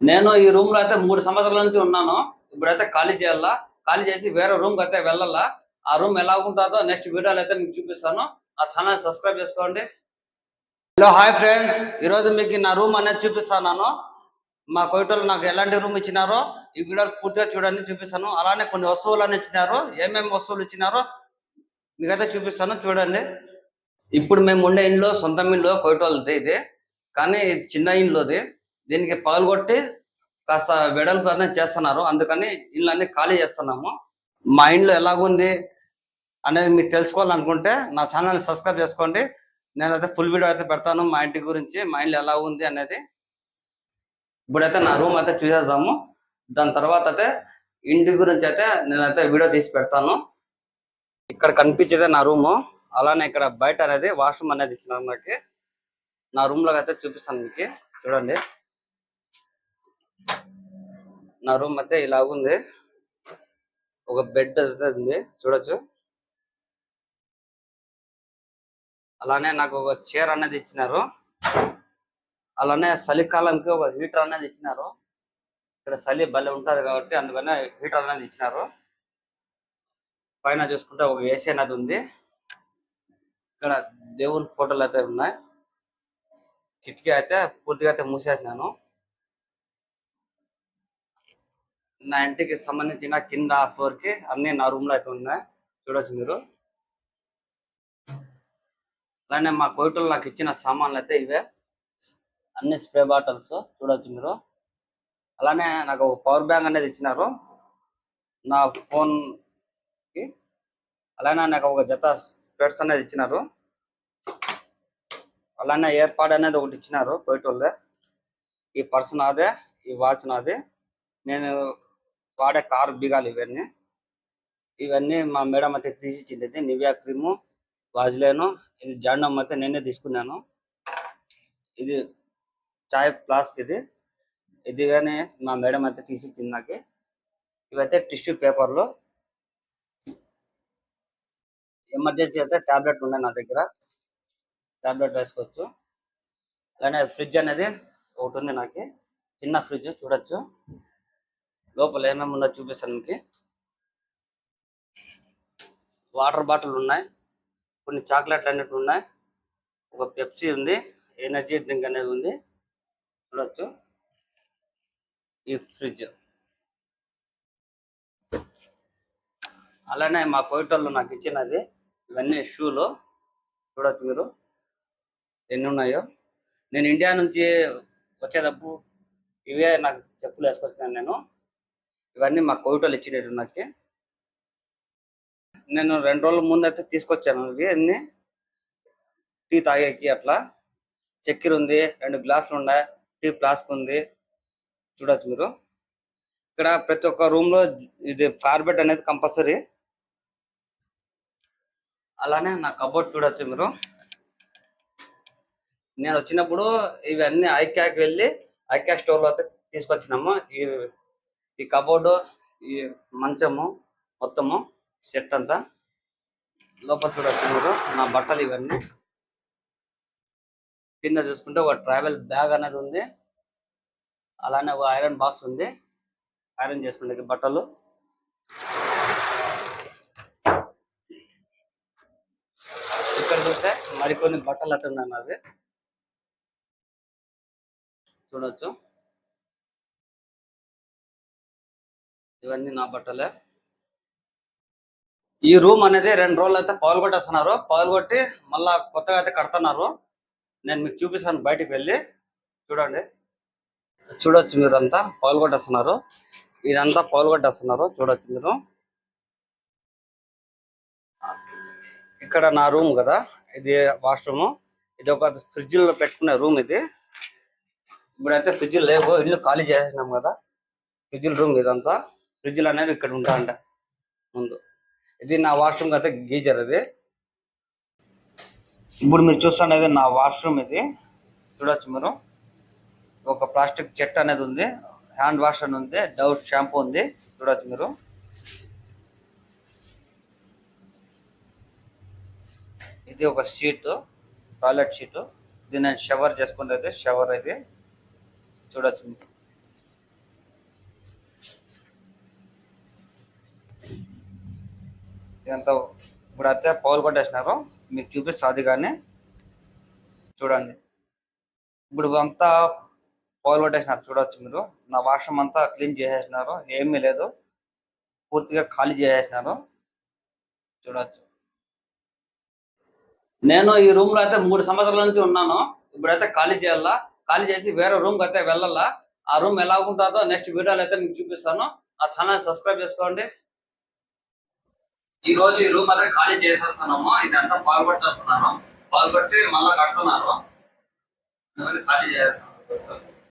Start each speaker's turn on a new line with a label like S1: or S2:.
S1: నేను ఈ రూమ్లో అయితే మూడు సంవత్సరాల నుంచి ఉన్నాను. ఇప్పుడైతే ఖాళీ చేయాలా? ఖాళీ చేయాలా ఖాళీ చేసి వేరే రూమ్కి అయితే వెళ్ళాలా? ఆ రూమ్ ఎలా ఉంటుందో నెక్స్ట్ వీడియోలో అయితే మీకు చూపిస్తాను. ఆ ఛానల్ సబ్స్క్రైబ్ చేసుకోండి. Hello hi friends. ఈ రోజు మీకు నా రూమ్ అనేది చూపిస్తాను. మా కోయిటోలు నాకు ఎలాంటి రూమ్ ఇచ్చినారో ఈ వీడియో పూర్తిగా చూడండి చూపిస్తాను. అలానే కొన్ని వస్తువులు అని ఇచ్చినారు. ఏమేమి వస్తువులు ఇచ్చినారో మీకైతే చూపిస్తాను. చూడండి. ఇప్పుడు మేము ఉండే ఇంట్లో సొంత ఇల్లు కోయిటోళ్ళది ఇది. కానీ ఇది చిన్న ఇంట్లోది దీనికి పగలగొట్టి కాస్త వెడల్పు అనేది చేస్తున్నారు. అందుకని ఇళ్ళన్నీ ఖాళీ చేస్తున్నాము. మా ఇంట్లో ఎలాగుంది అనేది మీరు తెలుసుకోవాలనుకుంటే నా ఛానల్ని సబ్స్క్రైబ్ చేసుకోండి. నేనైతే ఫుల్ వీడియో అయితే పెడతాను మా ఇంటి గురించి మా ఇంట్లో ఎలా ఉంది అనేది. ఇప్పుడైతే నా రూమ్ అయితే చూసేద్దాము. దాని తర్వాత అయితే ఇంటి గురించి అయితే నేనైతే వీడియో తీసి పెడతాను. ఇక్కడ కనిపించేదే నా రూము. అలానే ఇక్కడ బయట అనేది వాష్రూమ్ అనేది ఇచ్చినారు నాకు నా రూమ్లో అయితే చూపిస్తాను మీకు. చూడండి. నా రూమ్ అయితే ఇలా ఉంది ఒక బెడ్ ఉంది చూడొచ్చు. అలానే నాకు ఒక చైర్ అనేది ఇచ్చినారు. అలానే చలికాలంకి ఒక హీటర్ అనేది ఇచ్చినారు. ఇక్కడ చలి భలే ఉంటుంది కాబట్టి అందుకనే హీటర్ అనేది ఇచ్చినారు. పైన చూసుకుంటే ఒక ఏసీ అనేది ఉంది. ఇక్కడ దేవుని ఫోటోలు అయితే ఉన్నాయి. కిటికీ అయితే పూర్తిగా అయితే మూసేసినాను. నా ఇంటికి సంబంధించిన కింద ఫ్లోర్కి అన్ని నా రూమ్లో అయితే ఉన్నాయి. చూడొచ్చు మీరు. అలానే మా కోయిటలు నాకు ఇచ్చిన సామాన్లు అయితే ఇవే. అన్ని స్ప్రే బాటిల్స్ చూడొచ్చు మీరు. అలానే నాకు పవర్ బ్యాంక్ అనేది ఇచ్చినారు. నా ఫోన్కి. అలానే నాకు ఒక జత స్పెట్స్ అనేది ఇచ్చినారు. అలానే ఏర్పాటు అనేది ఒకటి ఇచ్చినారు కోయిటోళ్ళే ఈ పర్స్ నాదే ఈ వాచ్ నాది. నేను వాడే కారు బిగాలు ఇవన్నీ. ఇవన్నీ మా మేడం అయితే తీసిచ్చింది ఇచ్చింది నివియా క్రీము వాజ్లేను ఇది జాండం అయితే నేనే తీసుకున్నాను. ఇది చాయ్ ఫ్లాస్క్ ఇది. ఇది కానీ మా మేడం అయితే తీసిచ్చింది నాకు. ఇవైతే టిష్యూ పేపర్లు. ఎమర్జెన్సీ అయితే ట్యాబ్లెట్ ఉన్నాయి నా దగ్గర. టాబ్లెట్ వేసుకోవచ్చు. అలానే ఫ్రిడ్జ్ అనేది ఒకటి ఉంది నాకు. చిన్న ఫ్రిడ్జ్ చూడొచ్చు. లోపల ఏమేమి ఉన్నా చూపిస్తాను మీకు. వాటర్ బాటిల్ ఉన్నాయి. కొన్ని చాక్లెట్లు అనేవి ఉన్నాయి. ఒక పెప్సీ ఉంది. ఎనర్జీ డ్రింక్ అనేది ఉంది. చూడొచ్చు. ఈ ఫ్రిడ్జ్. అలానే మా కోయిటోళ్ళు నాకు ఇచ్చినది. ఇవన్నీ షూలు. చూడొచ్చు మీరు. ఎన్ని ఉన్నాయో. నేను ఇండియా నుంచి వచ్చేటప్పుడు ఇవే నాకు చెప్పులు వేసుకొచ్చినాను నేను. ఇవన్నీ మా కోవిటోళ్ళు ఇచ్చినట్టు నాకు. నేను రెండు రోజుల ముందు అయితే తీసుకొచ్చాను ఇవి అన్ని. టీ తాగేకి అట్లా. చక్కెర ఉంది రెండు గ్లాసులు ఉన్నాయి టీ ఫ్లాస్క్ ఉంది. చూడొచ్చు మీరు. ఇక్కడ ప్రతి ఒక్క రూమ్లో ఇది కార్బెట్ అనేది కంపల్సరీ. అలానే నా కబోర్డ్ చూడొచ్చు మీరు. నేను వచ్చినప్పుడు ఇవన్నీ ఐక్యాక్ వెళ్ళి ఐక్యా స్టోర్లో అయితే తీసుకొచ్చినాము. ఈ ఈ కబోర్డు ఈ మంచము మొత్తము సెట్ అంతా. లోపల చూడొచ్చు మీరు నా బట్టలు ఇవన్నీ. కింద చూసుకుంటే ఒక ట్రావెల్ బ్యాగ్ అనేది ఉంది. అలానే ఒక ఐరన్ బాక్స్ ఉంది. ఐరన్ చేసుకుంటే బట్టలు. ఇక్కడ చూస్తే మరికొన్ని బట్టలు అట్టున్నాయి ఉన్నాయి నావి చూడొచ్చు. ఇవన్నీ నా బట్టలే. ఈ రూమ్ అనేది రెండు రోజులు అయితే పాల్గొట్టేస్తున్నారు పాల్గొట్టి మళ్ళా కొత్తగా అయితే కడుతున్నారు. నేను మీకు చూపిస్తాను బయటికి వెళ్ళి. చూడండి. చూడొచ్చు మీరు అంతా పౌలు ఇదంతా పాల్గొట్టేస్తున్నారు చూడొచ్చు మీరు. ఇక్కడ నా రూమ్ కదా. ఇది వాష్రూమ్. ఇది ఒక ఫ్రిడ్జ్లో పెట్టుకునే రూమ్ ఇది. ఇప్పుడైతే ఫ్రిడ్జ్ లేవు. ఇల్లు ఖాళీ చేసేసినాం కదా. ఫ్రిడ్జ్ రూమ్ ఇదంతా. ఫ్రిడ్జ్లు అనేవి ఇక్కడ ఉంటాయంట. ముందు. ఇది నా వాష్రూమ్ అయితే గీజర్ ఇది ఇప్పుడు మీరు చూస్తుండేది నా వాష్రూమ్ ఇది. చూడొచ్చు మీరు. ఒక ప్లాస్టిక్ చెట్టు అనేది ఉంది. హ్యాండ్ వాష్ అని ఉంది. డవ్ షాంపూ ఉంది. చూడొచ్చు మీరు. ఇది ఒక షీట్ టాయిలెట్ షీట్. ఇది నేను షవర్ చేసుకునేది షవర్ ఇది. చూడొచ్చు ఇదంతా ఇప్పుడు అయితే పౌలు కొట్టేసినారు. మీకు చూపిస్తుంది అది కానీ చూడండి. ఇప్పుడు అంతా పౌలు కొట్టేసినారు. చూడవచ్చు మీరు. నా వాష్రూమ్ అంతా క్లీన్ చేసేసినారు. ఏమీ లేదు. పూర్తిగా ఖాళీ చేసేసినారు. చూడవచ్చు నేను ఈ రూమ్లో అయితే మూడు సంవత్సరాల నుంచి ఉన్నాను. ఇప్పుడైతే ఖాళీ చేయాలా? ఖాళీ చేసి వేరే రూమ్కి అయితే వెళ్ళాలా? ఆ రూమ్ ఎలా ఉంటుందో నెక్స్ట్ వీడియోలో అయితే మీకు చూపిస్తాను. ఆ ఛానల్ సబ్స్క్రైబ్ చేసుకోండి. ఈ రోజు ఈ రూమ్ అదే ఖాళీ చేసేస్తున్నాము. ఇదంతా పాల్గొట్టేస్తున్నాను. పాల్గొట్టి మళ్ళీ కడుతున్నారు. ఖాళీ చేసేస్తాను